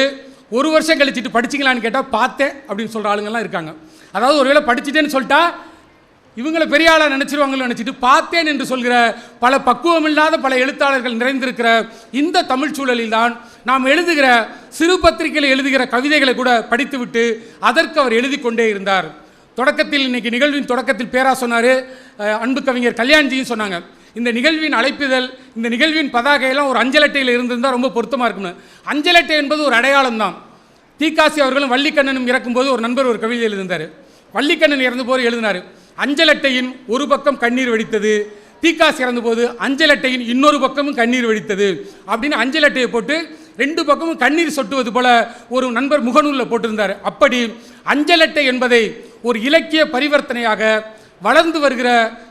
ஒரு வருஷம் கழிச்சிட்டு படிச்சிங்களான்னு கேட்டால் பார்த்தேன் அப்படின்னு சொல்கிற ஆளுங்கள்லாம் இருக்காங்க. அதாவது ஒருவேளை படிச்சிட்டேன்னு சொல்லிட்டா இவங்களை பெரிய ஆளாக நினச்சிருவாங்கன்னு நினச்சிட்டு பார்த்தேன் என்று சொல்கிற பல பக்குவமில்லாத பல எழுத்தாளர்கள் நிறைந்திருக்கிற இந்த தமிழ் சூழலில் தான் நாம் எழுதுகிற சிறு பத்திரிகையில் எழுதுகிற கவிதைகளை கூட படித்துவிட்டு அதற்கு அவர் எழுதி கொண்டே இருந்தார். தொடக்கத்தில் இன்னைக்கு நிகழ்வின் தொடக்கத்தில் பேரா சொன்னார் அன்பு கவிஞர் கல்யாண்ஜியும் சொன்னாங்க. இந்த நிகழ்வின் அழைப்பிதழ் இந்த நிகழ்வின் பதாகையெல்லாம் ஒரு அஞ்சலட்டையில் இருந்திருந்தால் ரொம்ப பொருத்தமாக இருக்கும்னு. அஞ்சலட்டை என்பது ஒரு அடையாளம் தான் தீக்காசி அவர்களும் வள்ளிக்கண்ணனும் இறக்கும்போது ஒரு நண்பர் ஒரு கவிதை எழுதியிருந்தார். வள்ளிக்கண்ணன் இறந்து போய் எழுதினார் அஞ்சலட்டையின் ஒரு பக்கம் கண்ணீர் வெடித்தது. தீக்காசி இறந்தபோது அஞ்சலட்டையின் இன்னொரு பக்கமும் கண்ணீர் வெடித்தது. அப்படின்னு அஞ்சலட்டையை போட்டு ரெண்டு பக்கமும் கண்ணீர் சொட்டுவது போல ஒரு நண்பர் முகநூலில் போட்டிருந்தார். அப்படி அஞ்சலட்டை என்பதை ஒரு இலக்கிய பரிவர்த்தனையாக வளர்ந்து வருகிற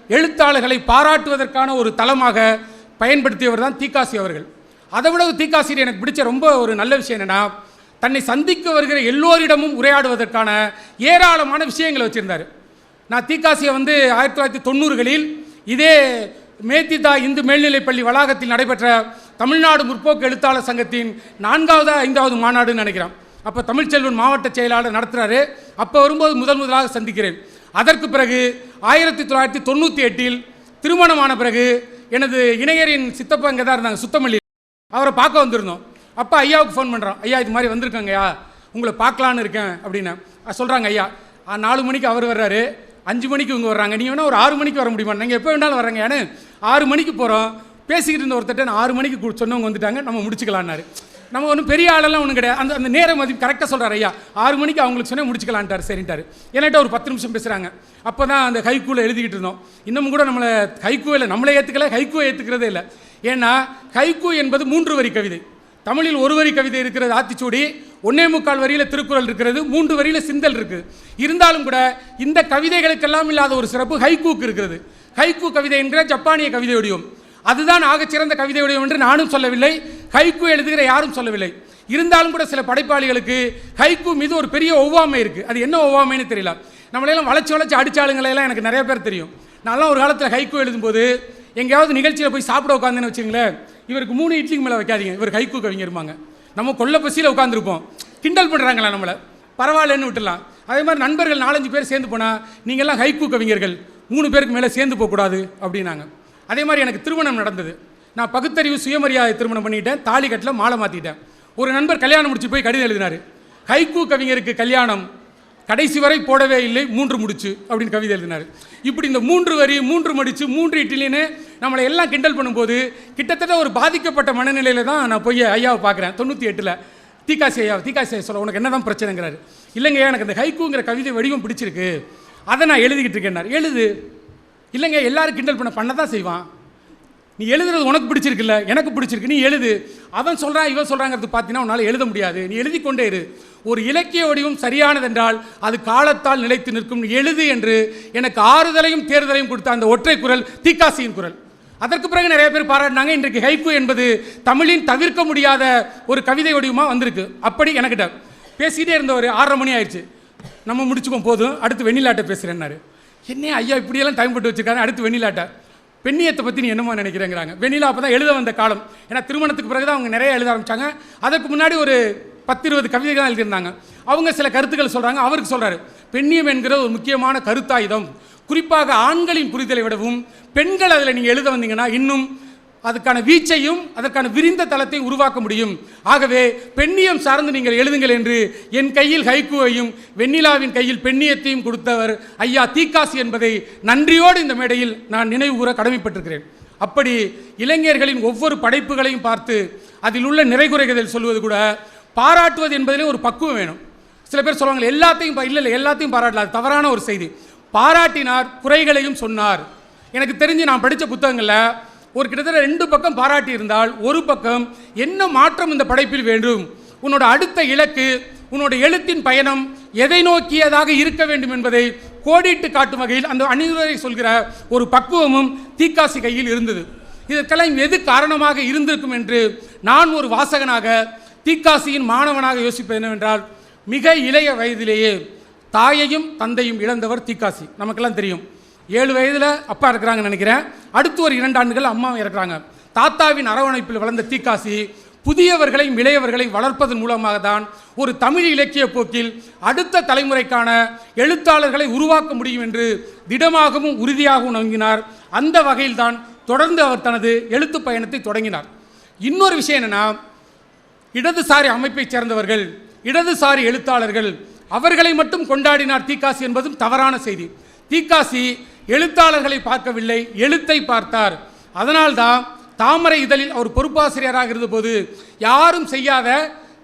எழுத்தாளர்களை பாராட்டுவதற்கான ஒரு தளமாக பயன்படுத்தியவர் தான் தீக்காசி அவர்கள். அதை விட தீக்காசிரியர் எனக்கு பிடிச்ச ரொம்ப ஒரு நல்ல விஷயம் என்னென்னா தன்னை சந்திக்க வருகிற எல்லோரிடமும் உரையாடுவதற்கான ஏராளமான விஷயங்களை வச்சுருந்தார். நான் தீக்காசியை வந்து ஆயிரத்தி தொள்ளாயிரத்தி தொண்ணூறுகளில் இதே மேத்திதா இந்து மேல்நிலைப்பள்ளி வளாகத்தில் நடைபெற்ற தமிழ்நாடு முற்போக்கு எழுத்தாளர் சங்கத்தின் நான்காவது ஐந்தாவது மாநாடுன்னு நினைக்கிறேன். அப்போ தமிழ்ச்செல்வன் மாவட்ட செயலாளர் நடத்துகிறாரு அப்போ வரும்போது முதல் முதலாக சந்திக்கிறேன். அதற்கு பிறகு ஆயிரத்தி தொள்ளாயிரத்தி தொண்ணூற்றி எட்டில் திருமணமான பிறகு எனது இணையரின் சித்தப்பா இங்கே தான் இருந்தாங்க சுத்தமல்லி. அவரை பார்க்க வந்திருந்தோம். அப்போ ஐயாவுக்கு ஃபோன் பண்ணுறோம் ஐயா இது மாதிரி வந்திருக்கேங்கய்யா. உங்களை பார்க்கலான்னு இருக்கேன் அப்படின்னு. சொல்கிறாங்க ஐயா. நாலு மணிக்கு அவர் வர்றாரு. அஞ்சு மணிக்கு இவங்க வர்றாங்க. நீங்கள் வேணால் ஒரு ஆறு மணிக்கு வர முடியுமா? நாங்கள் எப்போ வேணாலும் வர்றாங்க ஏன்னு ஆறு மணிக்கு போகிறோம் பேசிக்கிட்டு இருந்த ஒருத்தட்ட நான் ஆறு மணிக்கு சொன்னவங்க வந்துட்டாங்க. நம்ம முடிச்சுக்கலான்னாரு. நம்ம ஒன்றும் பெரிய ஆளெல்லாம் ஒன்றும் கிடையாது. அந்த அந்த நேரம் மதிப்பு கரெக்டாக சொல்கிறார் ஐயா ஆறு மணிக்கு அவங்களுக்கு சொன்னே முடிச்சுக்கலான்ட்டார். சரின்ட்டார். என்கிட்ட ஒரு பத்து நிமிஷம் பேசுகிறாங்க அப்போ தான் அந்த ஹைக்கூவில் எழுதிக்கிட்டு இருந்தோம். இன்னமும் கூட நம்மளை ஹைக்கூவில் நம்மளே ஏற்றுக்கல ஹைக்கூவை ஏற்றுக்கிறதே இல்லை. ஏன்னா ஹைக்கூ என்பது மூன்று வரி கவிதை. தமிழில் ஒரு வரி கவிதை இருக்கிறது ஆத்திச்சூடி. ஒன்னே முக்கால் வரியில் திருக்குறள் இருக்கிறது மூன்று வரியில் சிந்தல் இருக்குது இருந்தாலும் கூட இந்த கவிதைகளுக்கெல்லாம் இல்லாத ஒரு சிறப்பு ஹைகூக் இருக்கிறது. ஹைக்கூ கவிதை என்கிற ஜப்பானிய கவிதை வடிவம். அதுதான் ஆகச்சிறந்த கவிதை வடிவம் என்று நானும் சொல்லவில்லை. ஹைக்கூ எழுதுகிற யாரும் சொல்லவில்லை. இருந்தாலும் கூட சில படைப்பாளிகளுக்கு ஹைக்கூ மீது ஒரு பெரிய ஒவ்வாமை இருக்குது அது என்ன ஒவ்வாமைன்னு தெரியல. நம்மளெல்லாம் வளச்சி வளச்சி அடிச்சாளுங்களெல்லாம் எனக்கு நிறைய பேர் தெரியும். நான்லாம் ஒரு காலத்தில் ஹைக்கூ எழுதும்போது எங்கேயாவது நிகழ்ச்சியில் போய் சாப்பிட உட்காந்துன்னு வச்சுங்களேன் இவருக்கு மூணு இட்லிக்கு மேலே வைக்காதீங்க. இவர் கைக்கு கவிங்க இருப்பாங்க. நம்ம கொள்ள பசியில் உட்காந்துருப்போம் கிண்டல் பண்ணுறாங்களா நம்மளை? பரவாயில்லன்னு விட்டுலாம் அதே மாதிரி நண்பர்கள் நாலஞ்சு பேர் சேர்ந்து போனால் நீங்கள்லாம் ஹைக்கூ கவிஞர்கள். மூணு பேருக்கு மேலே சேர்ந்து போகக்கூடாது அப்படின்னாங்க. அதே மாதிரி எனக்கு திருமணம் நடந்தது. நான் பகுத்தறிவு சுயமரியாதை திருமணம் பண்ணிட்டேன். தாலி கட்டில் மாலை மாற்றிட்டேன் ஒரு நண்பர் கல்யாணம் முடிச்சு போய் கடிதம் எழுதினார். ஹைக்கூ கவிஞருக்கு கல்யாணம். கடைசி வரை போடவே இல்லை மூன்று முடிச்சு அப்படின்னு கவிதை எழுதினார். இப்படி இந்த மூன்று வரி மூன்று மடிச்சு மூன்று இட்லின்னு நம்மளை எல்லாம் கிண்டல் பண்ணும்போது கிட்டத்தட்ட ஒரு பாதிக்கப்பட்ட மனநிலையில் தான் நான் போய் ஐயாவை பார்க்குறேன் தொண்ணூற்றி எட்டில் தீகாசி ஐயா தீகாசி ஐயா சொல்ல உனக்கு என்ன தான் பிரச்சனைங்கிறாரு? இல்லைங்க எனக்கு அந்த ஹைக்குங்கிற கவிதை வடிவம் பிடிச்சிருக்கு. அதை நான் எழுதிக்கிட்டு இருக்கேன்னார். எழுது. இல்லைங்க எல்லாரும் கிண்டல் பண்ண பண்ண தான் செய்வான். நீ எழுதுறது உனக்கு பிடிச்சிருக்குல்ல எனக்கு பிடிச்சிருக்கு நீ எழுது. அவன் சொல்கிறான் இவன் சொல்கிறாங்கிறது பார்த்தீங்கன்னா உன்னால் எழுத முடியாது. நீ எழுதி கொண்டே இரு. ஒரு இலக்கிய வடிவம் சரியானதென்றால் அது காலத்தால் நிலைத்து நிற்கும். எழுது என்று எனக்கு ஆறுதலையும் தேர்தலையும் கொடுத்த அந்த ஒற்றை குரல் தீக்காசியின் குரல். அதற்கு பிறகு நிறைய பேர் பாராட்டினாங்க இன்றைக்கு ஹைப்பு என்பது தமிழின் தவிர்க்க முடியாத ஒரு கவிதை வடிவமாக வந்திருக்கு. அப்படி எனக்கிட்ட பேசிக்கிட்டே இருந்தவர் ஆறரை மணி ஆயிடுச்சு. நம்ம முடிச்சுப்போம் போதும். அடுத்து வெண்ணிலாட்டை பேசுகிறேன்னாரு என்ன ஐயா இப்படியெல்லாம் டைம் போட்டு வச்சிருக்காரு அடுத்து வெண்ணிலாட்ட. பெண்ணியத்தை பற்றி நீ என்னமோ நினைக்கிறேங்கிறாங்க. வெண்ணிலா அப்போ தான் எழுத வந்த காலம். ஏன்னா திருமணத்துக்கு பிறகு தான் அவங்க நிறைய எழுத ஆரம்பித்தாங்க அதற்கு முன்னாடி ஒரு பத்து இருபது கவிதைகள் தான் எழுதியிருந்தாங்க. அவங்க சில கருத்துக்கள் சொல்கிறாங்க அவருக்கு சொல்கிறாரு பெண்ணியம் என்கிற ஒரு முக்கியமான கருத்தாயுதம். குறிப்பாக ஆண்களின் புரிதலை விடவும் பெண்கள் அதில் நீங்கள் எழுத வந்தீங்கன்னா இன்னும் அதுக்கான வீச்சையும் அதற்கான விரிந்த தளத்தையும் உருவாக்க முடியும். ஆகவே பெண்ணியம் சார்ந்து நீங்கள் எழுதுங்கள் என்று என் கையில் ஹைக்குவையும் வெண்ணிலாவின் கையில் பெண்ணியத்தையும் கொடுத்தவர் ஐயா தீக்காசி என்பதை நன்றியோடு இந்த மேடையில் நான் நினைவு கூற கடமைப்பட்டிருக்கிறேன். அப்படி இளைஞர்களின் ஒவ்வொரு படைப்புகளையும் பார்த்து அதில் உள்ள நிறைகுறைகள் சொல்வது கூட பாராட்டுவது என்பதிலே ஒரு பக்குவம் வேணும். சில பேர் சொல்லுவாங்க எல்லாத்தையும் இல்லை இல்லை எல்லாத்தையும் பாராட்டலாம் அது தவறான ஒரு செய்தி. பாராட்டினார் குறைகளையும் சொன்னார். எனக்கு தெரிஞ்சு நான் படித்த புத்தகங்களில் ஒரு கிட்டத்தட்ட ரெண்டு பக்கம் பாராட்டி இருந்தால் ஒரு பக்கம் என்ன மாற்றம் இந்த படைப்பில் வேண்டும்? உன்னோட அடுத்த இலக்கு உன்னோட எழுத்தின் பயணம் எதை நோக்கியதாக இருக்க வேண்டும் என்பதை கோடிட்டு காட்டும் வகையில் அந்த அணிவுரை சொல்கிற ஒரு பக்குவமும் தீக்காசி கையில் இருந்தது. இதற்கெல்லாம் எது காரணமாக இருந்திருக்கும் என்று நான் ஒரு வாசகனாக தீக்காசியின் மாணவனாக யோசிப்பது என்னவென்றால் மிக இளைய வயதிலேயே தாயையும் தந்தையும் இழந்தவர் தீக்காசி. நமக்கெல்லாம் தெரியும். ஏழு வயதில் அப்பா இருக்கிறாங்கன்னு நினைக்கிறேன். அடுத்து ஒரு இரண்டு ஆண்டுகள் அம்மாவும் இருக்கிறாங்க தாத்தாவின் அரவணைப்பில் வளர்ந்த தீக்காசி புதியவர்களையும் இளையவர்களையும் வளர்ப்பதன் மூலமாக தான் ஒரு தமிழ் இலக்கிய போக்கில் அடுத்த தலைமுறைக்கான எழுத்தாளர்களை உருவாக்க முடியும் என்று திடமாகவும் உறுதியாகவும் நம்பினார் அந்த வகையில்தான் தொடர்ந்து அவர் தனது எழுத்து பயணத்தை தொடங்கினார். இன்னொரு விஷயம் என்னன்னா இடதுசாரி அமைப்பைச் சேர்ந்தவர்கள் இடதுசாரி எழுத்தாளர்கள் அவர்களை மட்டும் கொண்டாடினார் தீக்காசி என்பதும் தவறான செய்தி. தீக்காசி எழுத்தாளர்களை பார்க்கவில்லை எழுத்தை பார்த்தார். அதனால்தான் தாமரை இதழில் அவர் பொறுப்பாசிரியராக இருந்தபோது யாரும் செய்யாத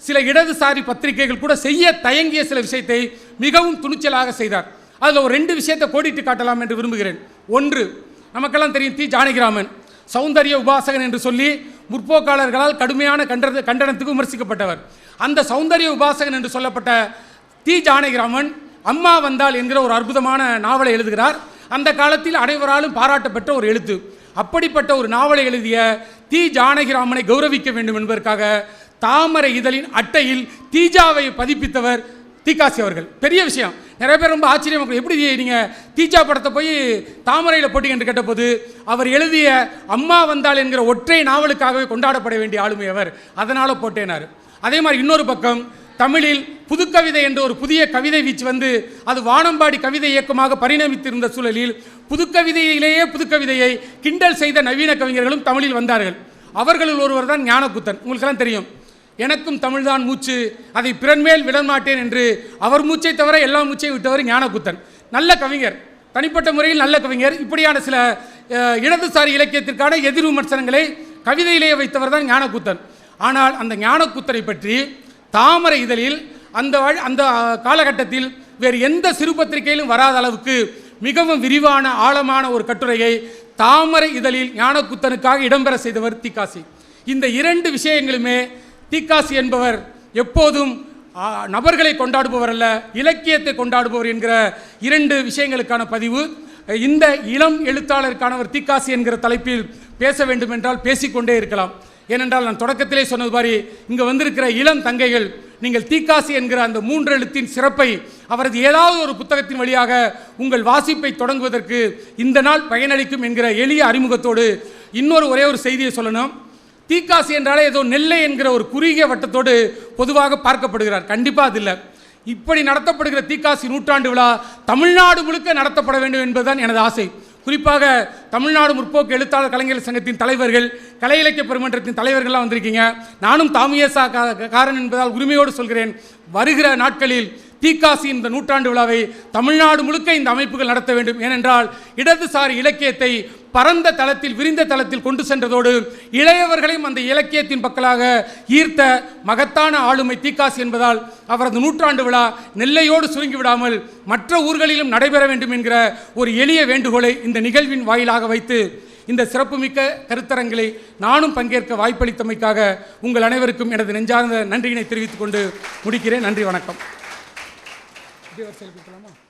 சில இடதுசாரி பத்திரிகைகள் கூட செய்ய தயங்கிய சில விஷயத்தை மிகவும் துணிச்சலாக செய்தார். அதில் ஒரு ரெண்டு விஷயத்தை கோடிட்டு காட்டலாம் என்று விரும்புகிறேன். ஒன்று நமக்கெல்லாம் தெரியும் தி. ஜானகிராமன் சௌந்தரிய உபாசகன் என்று சொல்லி முற்போக்காளர்களால் கடுமையான கண்டன கண்டனத்துக்கு விமர்சிக்கப்பட்டவர். அந்த சௌந்தரிய உபாசகன் என்று சொல்லப்பட்ட தி. ஜானகிராமன் அம்மா வந்தால் என்கிற ஒரு அற்புதமான நாவலை எழுதுகிறார். அந்த காலத்தில் அனைவராலும் பாராட்டப்பட்ட ஒரு எழுத்து. அப்படிப்பட்ட ஒரு நாவலை எழுதிய தி. ஜானகிராமனை கௌரவிக்க வேண்டும் என்பதற்காக தாமரை இதழின் அட்டையில் தீஜாவை பதிப்பித்தவர் தீகாசி அவர்கள். பெரிய விஷயம். நிறைய பேர் ரொம்ப ஆச்சரியம். எப்படி நீங்கள் தீஜா படத்தை போய் தாமரையில் போட்டீங்க என்று கேட்டபோது அவர் எழுதிய அம்மா வந்தாள் என்கிற ஒற்றை நாவலுக்காகவே கொண்டாடப்பட வேண்டிய ஆளுமை அவர். அதனால் போட்டேனார். அதே மாதிரி இன்னொரு பக்கம் தமிழில் புதுக்கவிதை என்ற ஒரு புதிய கவிதை வீச்சு வந்து அது வானம்பாடி கவிதை இயக்கமாக பரிணமித்திருந்த சூழலில் புதுக்கவிதையிலேயே புதுக்கவிதையை கிண்டல் செய்த நவீன கவிஞர்களும் தமிழில் வந்தார்கள். அவர்களில் ஒருவர் தான் ஞானகுத்தன் உங்களுக்கெல்லாம் தெரியும். எனக்கும் தமிழ்தான் மூச்சு. அதை பிறன்மேல் விடமாட்டேன் என்று அவர் மூச்சை தவிர எல்லா மூச்சையும் விட்டவர் ஞானகுத்தன் நல்ல கவிஞர். தனிப்பட்ட முறையில் நல்ல கவிஞர். இப்படியான சில இடதுசாரி இலக்கியத்திற்கான எதிர் விமர்சனங்களை கவிதையிலேயே வைத்தவர் தான் ஞானகுத்தன் ஆனால் அந்த ஞானகுத்தரை பற்றி தாமரை இதழில் அந்த அந்த காலகட்டத்தில் வேறு எந்த சிறு பத்திரிகையிலும் வராத அளவுக்கு மிகவும் விரிவான ஆழமான ஒரு கட்டுரையை தாமரை இதழில் ஞானகுத்தனுக்காக இடம்பெற செய்தவர் தீக்காசி. இந்த இரண்டு விஷயங்களுமே தீக்காசி என்பவர் எப்போதும் நபர்களை கொண்டாடுபவர் அல்ல இலக்கியத்தை கொண்டாடுபவர் என்கிற இரண்டு விஷயங்களுக்கான பதிவு. இந்த இளம் எழுத்தாளருக்கானவர் தீக்காசி என்கிற தலைப்பில் பேச வேண்டும் என்றால் பேசிக்கொண்டே இருக்கலாம். ஏனென்றால் நான் தொடக்கத்திலே சொன்னது மாதிரி இங்கே வந்திருக்கிற இளம் தங்கைகள் நீங்கள் தீக்காசி என்கிற அந்த மூன்று எழுத்தின் சிறப்பை அவரது ஏதாவது ஒரு புத்தகத்தின் வழியாக உங்கள் வாசிப்பை தொடங்குவதற்கு இந்த நாள் பயனளிக்கும் என்கிற எளிய அறிமுகத்தோடு இன்னொரு ஒரே ஒரு செய்தியை சொல்லணும். தீக்காசி என்றாலே ஏதோ நெல்லை என்கிற ஒரு குறுகிய வட்டத்தோடு பொதுவாக பார்க்கப்படுகிறார். கண்டிப்பாக அது இல்லை. இப்படி நடத்தப்படுகிற தீக்காசி நூற்றாண்டு விழா தமிழ்நாடு முழுக்க நடத்தப்பட வேண்டும் என்பதுதான் எனது ஆசை. குறிப்பாக தமிழ்நாடு முற்போக்கு எழுத்தாளர் கலைஞர் சங்கத்தின் தலைவர்கள் கலை இலக்கிய பெருமன்றத்தின் தலைவர்கள்லாம் வந்திருக்கீங்க. நானும் தாமியசா காரன் என்பதால் உரிமையோடு சொல்கிறேன். வருகிற நாட்களில் தீக்காசி இந்த நூற்றாண்டு விழாவை தமிழ்நாடு முழுக்க இந்த அமைப்புகள் நடத்த வேண்டும். ஏனென்றால் இடதுசாரி இலக்கியத்தை பரந்த தளத்தில் விரிந்த தளத்தில் கொண்டு சென்றதோடு இளையவர்களையும் அந்த இலக்கியத்தின் பக்கலாக ஈர்த்த மகத்தான ஆளுமை தீக்காசி என்பதால் அவரது நூற்றாண்டு விழா நெல்லையோடு சுருங்கி விடாமல் மற்ற ஊர்களிலும் நடைபெற வேண்டும் என்கிற ஒரு எளிய வேண்டுகோளை இந்த நிகழ்வின் வாயிலாக வைத்து இந்த சிறப்புமிக்க கருத்தரங்களை நானும் பங்கேற்க வாய்ப்பளித்தமைக்காக உங்கள் அனைவருக்கும் எனது நெஞ்சார்ந்த நன்றியினை தெரிவித்துக் கொண்டு முடிக்கிறேன். நன்றி வணக்கம். Dios el que.